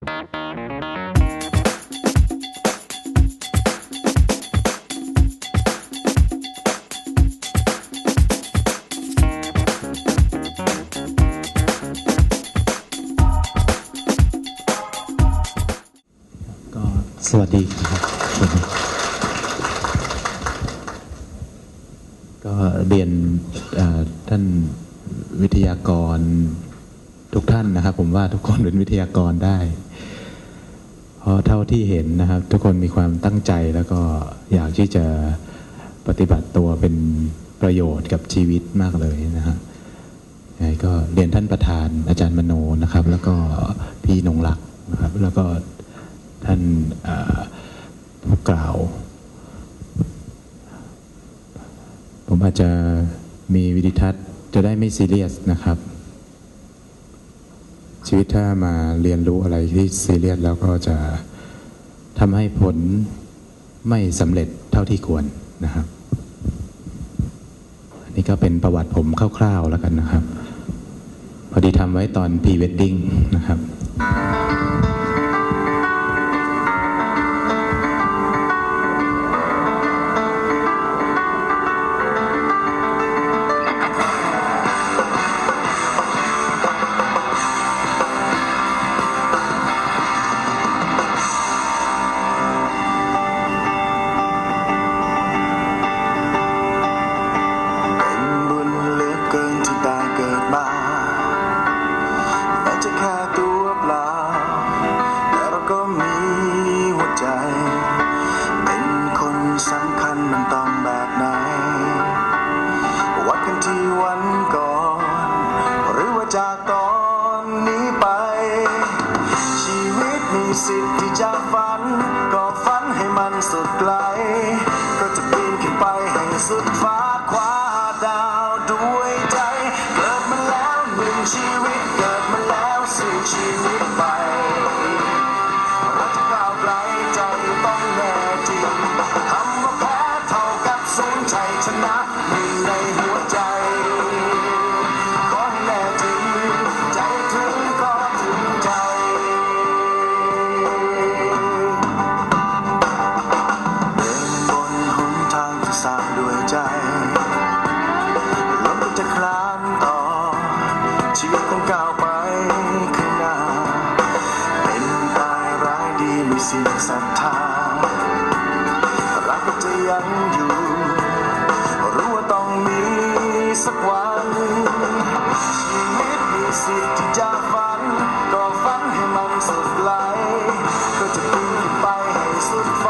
ก็สวัสดีครับก็เรียนท่านวิทยากรทุกท่านนะครับ ผมว่าทุกคนเป็นวิทยากรได้ เพราะเท่าที่เห็นนะครับ ทุกคนมีความตั้งใจแล้วก็อยากที่จะปฏิบัติตัวเป็นประโยชน์กับชีวิตมากเลยนะฮะยังไงก็เรียนท่านประธานอาจารย์มโนนะครับ แล้วก็พี่นงรักนะครับ แล้วก็ท่านผู้กล่าว ผมอาจจะมีวิดิทัศน์จะได้ไม่ซีเรียสนะครับ ชีวิตถ้ามาเรียนรู้อะไรที่ซีเรียสแล้วก็จะทำให้ผลไม่สำเร็จเท่าที่ควรนะครับนี่ก็เป็นประวัติผมคร่าวๆแล้วกันนะครับ พอดีทำไว้ตอนพีเวดดิ้งนะครับายดีไม่สิ้นศรัทธารักจะยังอยู่ รู้ว่าต้องมีสักวันชีวิตมีสิทธิ์ที่จะฝัน ก็ฝันให้มันสุดไกลก็จะปีนไปให้สุดฝัน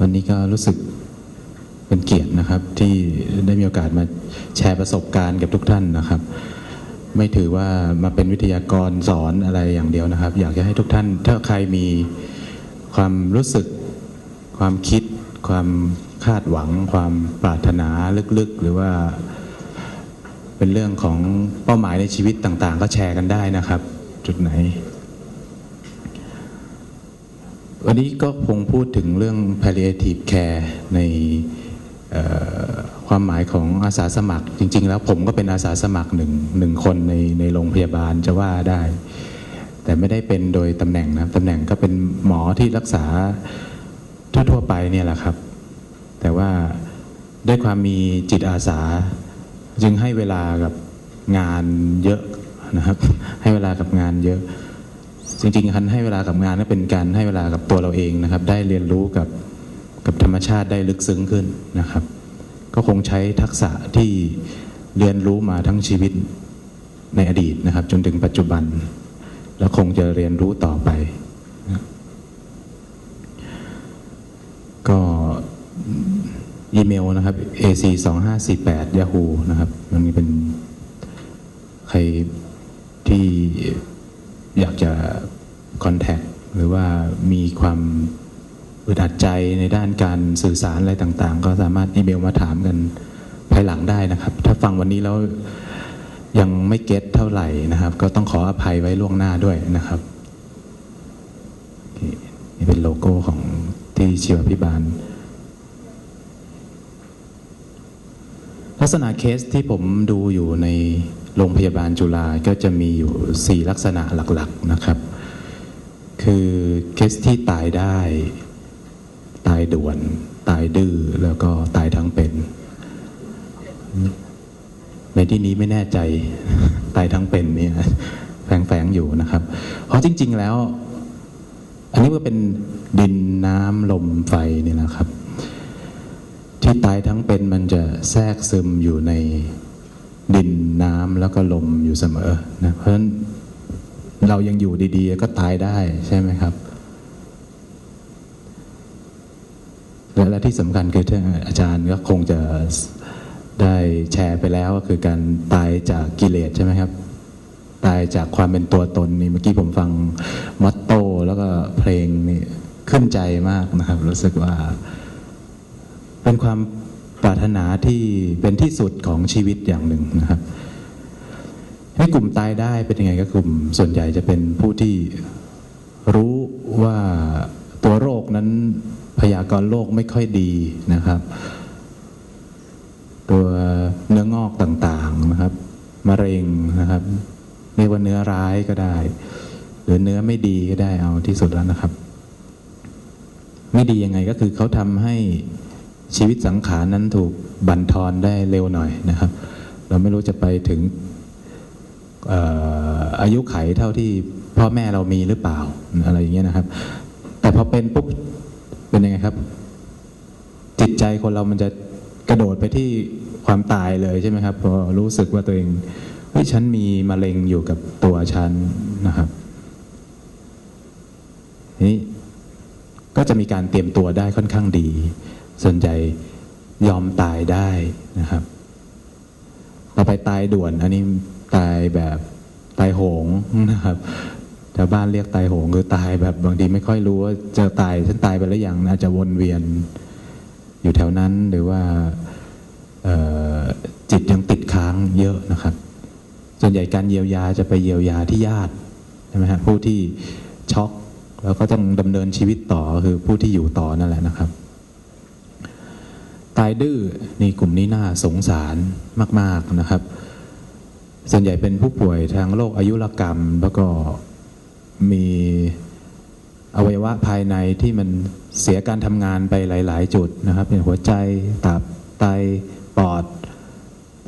วันนี้ก็รู้สึกเป็นเกียรตินะครับ ที่ได้มีโอกาสมาแชร์ประสบการณ์กับทุกท่านนะครับ ไม่ถือว่ามาเป็นวิทยากรสอนอะไรอย่างเดียวนะครับ อยากจะให้ทุกท่าน ถ้าใครมีความรู้สึก ความคิด ความคาดหวัง ความปรารถนาลึกๆ หรือว่าเป็นเรื่องของเป้าหมายในชีวิตต่างๆ ก็แชร์กันได้นะครับ จุดไหน วันนี้ก็คงพูดถึงเรื่อง palliative care ในความหมายของอาสาสมัคร จริง ๆ แล้วผมก็เป็นอาสาสมัครหนึ่งหนึ่งคนในในโรงพยาบาลจะว่าได้ แต่ไม่ได้เป็นโดยตำแหน่งนะตำแหน่งก็เป็นหมอที่รักษาทั่วๆไปเนี่ยแหละครับ แต่ว่าด้วยความมีจิตอาสา จึงให้เวลากับงานเยอะนะครับ ให้เวลากับงานเยอะ จริงๆคันให้เวลากับงานก็เป็นการให้เวลากับตัวเราเองนะครับ ได้เรียนรู้กับกับธรรมชาติได้ลึกซึ้งขึ้นนะครับ ก็คงใช้ทักษะที่เรียนรู้มาทั้งชีวิตในอดีตนะครับ จนถึงปัจจุบัน แล้วคงจะเรียนรู้ต่อไป ก็อีเมลนะครับ ac 2 5 4 8 yahoo นะครับมันเป็นใครากจะ contact หรือว่ามีความอึดอัดใจในด้านการสื่อสารอะไรต่างๆ ก็สามารถอีเมลมาถามกันภายหลังได้นะครับ ถ้าฟังวันนี้แล้วยังไม่เก็ตเท่าไหร่นะครับ ก็ต้องขออภัยไว้ล่วงหน้าด้วยนะครับ นี่เป็นโลโก้ของที่ชีวพิบาล ลักษณะเคสที่ผมดูอยู่ใน โรงพยาบาลจุฬาก็จะมีอยู่ 4 ลักษณะหลักๆนะครับ คือเคสที่ตายได้ ตายด่วน ตายดื้อแล้วก็ตายทั้งเป็น ในที่นี้ไม่แน่ใจ ตายทั้งเป็นเนี่ยแฝงๆอยู่นะครับเพราะจริง ๆแล้ว อันนี้ก็เป็นดินน้ำลมไฟเนี่ยนะครับ ที่ตายทั้งเป็นมันจะแทรกซึมอยู่ใน ดินน้ำแล้วก็ลมอยู่เสมอนะเพราะฉะนั้นเรายังอยู่ดีๆ ก็ตายได้ใช่ไหมครับและและที่สำคัญคืออาจารย์ก็คงจะได้แชร์ไปแล้วก็คือการตายจากกิเลสใช่ไหมครับ ตายจากความเป็นตัวตนนี่เมื่อกี้ผมฟังมอตโต้แล้วก็เพลงนี่ขึ้นใจมากนะครับ รู้สึกว่า เป็นความ ปรารถนาที่เป็นที่สุดของชีวิตอย่างหนึ่งนะครับ ให้กลุ่มตายได้เป็นยังไงก็กลุ่ม ส่วนใหญ่จะเป็นผู้ที่รู้ว่าตัวโรคนั้นพยากรณ์โรคไม่ค่อยดีนะครับ ตัวเนื้องอกต่างๆนะครับมะเร็งนะครับเรียกว่าเนื้อร้ายก็ได้ หรือเนื้อไม่ดีก็ได้เอาที่สุดแล้วนะครับ ไม่ดียังไงก็คือเขาทำให้ ชีวิตสังขารนั้นถูกบั่นทอนได้เร็วหน่อยนะครับ เราไม่รู้จะไปถึงอายุไขเท่าที่พ่อแม่เรามีหรือเปล่าอะไรอย่างเงี้ยนะครับ แต่พอเป็นปุ๊บเป็นยังไงครับ จิตใจคนเรามันจะกระโดดไปที่ความตายเลยใช่ไหมครับพอรู้สึกว่าตัวเองเฮ้ยฉันมีมะเร็งอยู่กับตัวฉันนะครับนี้ก็จะมีการเตรียมตัวได้ค่อนข้างดี ส่วนใหญ่ยอมตายได้นะครับต่อไปตายด่วน อันนี้ตายแบบตายโหงนะครับชาวบ้านเรียกตายโหงคือตายแบบบางทีไม่ค่อยรู้ว่าจะตายฉันตายไปแล้วยังอาจจะวนเวียนอยู่แถวนั้นหรือว่าจิตยังติดค้างเยอะนะครับ ส่วนใหญ่การเยียวยาจะไปเยียวยาที่ญาติใช่ไหมฮะผู้ที่ช็อกแล้วก็ต้องดำเนินชีวิตต่อคือผู้ที่อยู่ต่อนั่นแหละนะครับ ตายดื้อนี่กลุ่มนี้น่าสงสารมาก ๆนะครับ ส่วนใหญ่เป็นผู้ป่วยทางโรคอายุรกรรม แล้วก็มีอวัยวะภายในที่มันเสียการทำงานไปหลาย ๆ จุดนะครับเป็นหัวใจตับไตปอด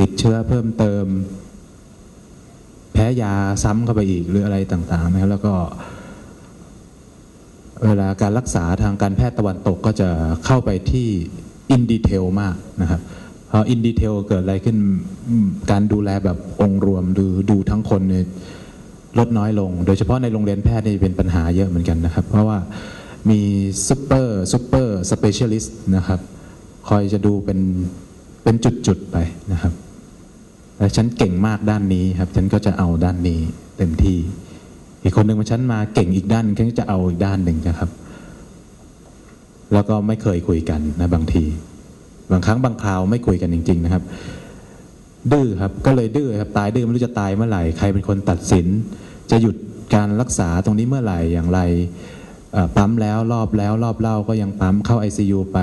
ติดเชื้อเพิ่มเติม แพ้ยาซ้ำเข้าไปอีกหรืออะไรต่าง ๆ นะครับแล้วก็เวลาการรักษาทางการแพทย์ตะวันตกก็จะเข้าไปที่ อินดีเทลมากนะครับพออินดีเทลเกิดอะไรขึ้นการดูแลแบบองค์รวมดูดูทั้งคนเนี่ยลดน้อยลง โดยเฉพาะในโรงเรียนแพทย์นี่เป็นปัญหาเยอะเหมือนกันนะครับ เพราะว่ามีซูเปอร์ซูเปอร์สเปเชียลิสต์นะครับ คอยจะดูเป็นเป็นจุด ๆ ไปนะครับ แล้วฉันเก่งมากด้านนี้ครับ ฉันก็จะเอาด้านนี้เต็มที่ อีกคนหนึ่งมาฉันมาเก่งอีกด้านหนึ่งฉันก็จะเอาอีกด้านหนึ่งนะครับ แล้วก็ไม่เคยคุยกันนะบางที บางครั้งบางคราวไม่คุยกันจริง ๆ นะครับ ดื้อครับก็เลยดื้อครับตายดื้อไม่รู้จะตายเมื่อไหร่ใครเป็นคนตัดสิน จะหยุดการรักษาตรงนี้เมื่อไหร่อย่างไรปั๊มแล้วรอบแล้วรอบเล่าก็ยังปั๊มเข้า ICU ไป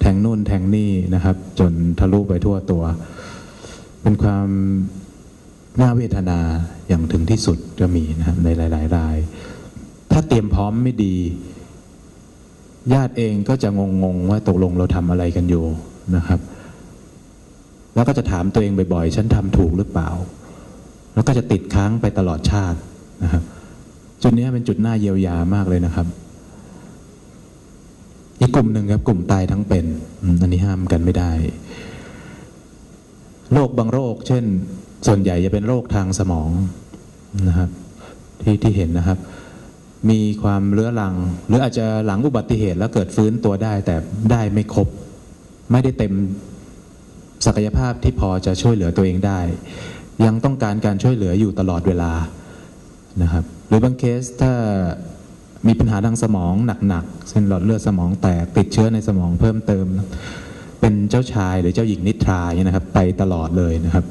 แทงนู่นแทงนี่นะครับ จนทะลุไปทั่วตัว เป็นความน่าเวทนาอย่างถึงที่สุดก็มีนะครับในหลาย ๆ ราย ถ้าเตรียมพร้อมไม่ดี ญาติเองก็จะงงๆว่าตกลงเราทำอะไรกันอยู่นะครับ แล้วก็จะถามตัวเองบ่อยๆ ฉันทำถูกหรือเปล่า แล้วก็จะติดค้างไปตลอดชาตินะครับ จุดนี้เป็นจุดหน่าเยียวยามากเลยนะครับ อีกกลุ่มหนึ่งครับ กลุ่มตายทั้งเป็นอันนี้ห้ามกันไม่ได้ โรคบางโรค เช่น ส่วนใหญ่จะเป็นโรคทางสมองนะครับ ที่ที่เห็นนะครับ มีความเรื้อรัง หรืออาจจะหลังอุบัติเหตุแล้วเกิดฟื้นตัวได้ แต่ได้ไม่ครบ ไม่ได้เต็มศักยภาพที่พอจะช่วยเหลือตัวเองได้ ยังต้องการการช่วยเหลืออยู่ตลอดเวลานะครับหรือบางเคสถ้ามีปัญหาทางสมองหนักๆเช่นหลอดเลือดสมองแตกติดเชื้อในสมองเพิ่มเติม เป็นเจ้าชายหรือเจ้าหญิงนิทราเนี่ยนะครับ ไปตลอดเลยนะครับ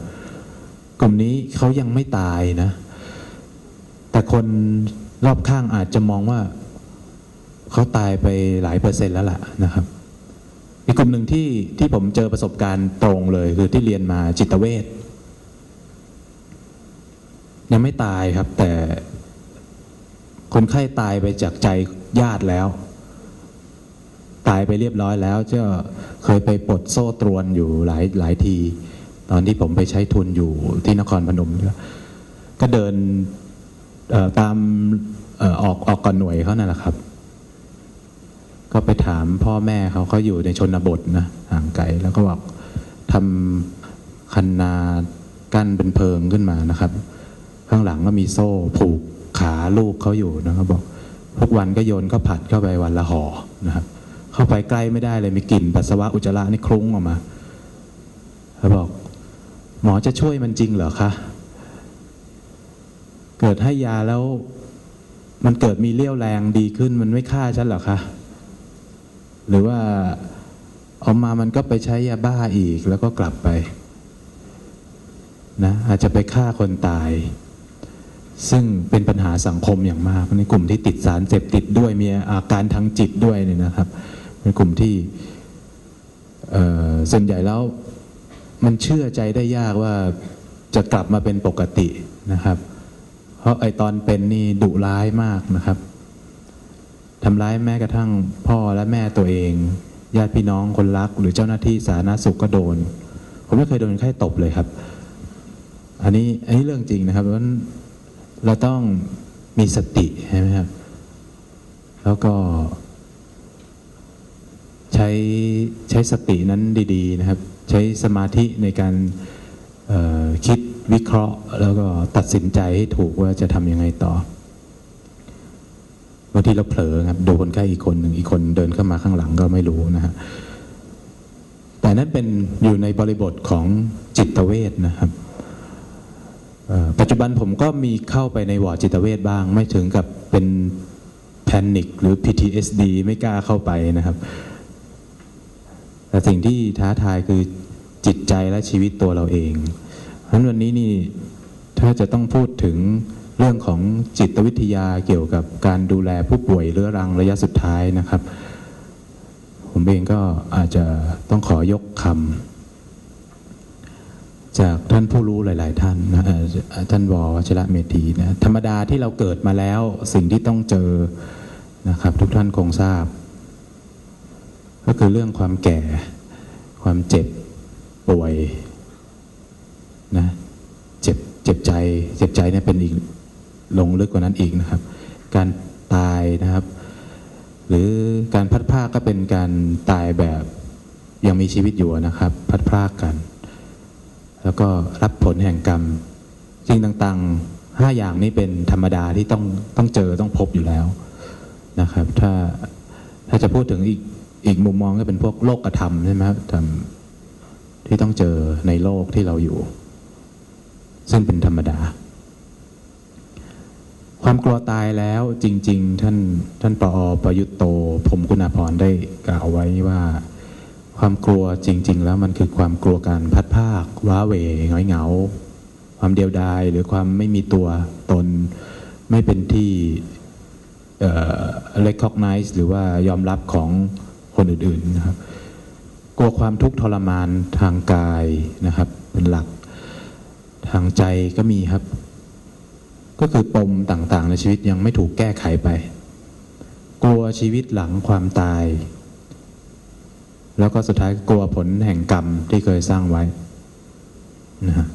กลุ่มนี้เขายังไม่ตายนะ แต่คน รอบข้างอาจจะมองว่าเขาตายไปหลายเปอร์เซ็นต์แล้วล่ะนะครับอีกกลุ่มหนึ่งที่ที่ผมเจอประสบการณ์ตรงเลย คือที่เรียนมาจิตเวชยังไม่ตายครับ แต่คนไข้ตายไปจากใจญาติแล้ว ตายไปเรียบร้อยแล้วก็เคยไปปลดโซ่ตรวนอยู่หลายหลายที ตอนที่ผมไปใช้ทุนอยู่ที่นครพนมก็เดิน ตามออออกออกก่อนหน่วยเขานั่นแหละครับ ก็ไปถามพ่อแม่เขาเขาอยู่ในชนบทนะห่างไกลแล้วก็บอกทำคันนากั้นเป็นเพิงขึ้นมานะครับ ข้างหลังก็มีโซ่ผูกขาลูกเขาอยู่นะครับบอกทุกวันก็โยนก็ผัดเข้าไปวันละห่อนะครับ เข้าไปใกล้ไม่ได้เลยมีกลิ่นปัสสาวะอุจจาระนี่คลุ้งออกมาเขาบอก หมอจะช่วยมันจริงเหรอคะ เกิดให้ยาแล้ว มันเกิดมีเลี้ยวแรงดีขึ้น มันไม่ฆ่าฉันหรอคะหรือว่าออกมามันก็ไปใช้ยาบ้าอีกแล้วก็กลับไปนะอาจจะไปฆ่าคนตาย ซึ่งเป็นปัญหาสังคมอย่างมากในกลุ่มที่ติดสารเสพติดด้วยมีอาการทางจิตด้วยเนี่ยนะครับเป็นกลุ่มที่ส่วนใหญ่แล้วมันเชื่อใจได้ยากว่าจะกลับมาเป็นปกตินะครับ เพราะไอตอนเป็นนี่ดุร้ายมากนะครับทำร้ายแม้กระทั่งพ่อและแม่ตัวเอง ญาติพี่น้องคนรัก หรือเจ้าหน้าที่สาธารณสุขก็โดน ผมไม่เคยโดนใครตบเลยครับ อันนี้อันนี้เรื่องจริงนะครับเพราะเราต้องมีสติใช่ไหมครับ แล้วก็ ใช้ใช้สตินั้นดี ๆ นะครับ ใช้สมาธิในการคิด วิเคราะห์ แล้วก็ตัดสินใจให้ถูกว่าจะทำยังไงต่อบางทีเราเผลอครับดูคนไข้อีกคนหนึ่งอีกคนเดินเข้ามาข้างหลังก็ไม่รู้นะฮะแต่นั้นเป็นอยู่ในบริบทของจิตเวชนะครับปัจจุบันผมก็มีเข้าไปในวอร์ดจิตเวชบ้าง ไม่ถึงกับเป็นแพนิคหรือ PTSD ไม่กล้าเข้าไปนะครับ แต่สิ่งที่ท้าทายคือจิตใจและชีวิตตัวเราเอง งั้นวันนี้นี่ถ้าจะต้องพูดถึงเรื่องของจิตวิทยาเกี่ยวกับการดูแลผู้ป่วยเรื้อรังระยะสุดท้ายนะครับ ผมเองก็อาจจะต้องขอยกคำจากท่านผู้รู้หลาย ๆ ท่านนะท่านววชิระเมธีนะธรรมดาที่เราเกิดมาแล้วสิ่งที่ต้องเจอนะครับ ทุกท่านคงทราบ ก็คือเรื่องความแก่ ความเจ็บป่วย นะเจ็บเจ็บใจเจ็บใจเนี่ยเป็นอีกลงลึกกว่านั้นอีกนะครับ การตายนะครับ หรือการพัดพรากก็เป็นการตายแบบยังมีชีวิตอยู่นะครับ พัดพรากกัน แล้วก็รับผลแห่งกรรมสิ่งต่างๆห้าอย่างนี้เป็นธรรมดาที่ต้องต้องเจอต้องพบอยู่แล้วนะครับ ถ้าถ้าจะพูดถึงอีกอีกมุมมองก็เป็นพวกโลกธรรมใช่ไหมครับที่ต้องเจอในโลกที่เราอยู่ ซึ่งเป็นธรรมดา ความกลัวตายแล้วจริง ๆ ท่านท่านปอประยุตโตผมคุณาพรได้กล่าวไว้ว่า ความกลัวจริง ๆ แล้วมันคือความกลัวการพัดภาคว้าเหวหงอยเหงา ความเดียวดายหรือความไม่มีตัวตน ไม่เป็นที่เอ่อ recognize หรือว่ายอมรับของคนอื่นๆนะครับกลัวความทุกข์ทรมานทางกายนะครับ เป็นหลัก ทางใจก็มีครับ ก็คือปมต่างๆ ในชีวิตยังไม่ถูกแก้ไขไป กลัวชีวิตหลังความตาย แล้วก็สุดท้ายกลัวผลแห่งกรรมที่เคยสร้างไว้นะฮะ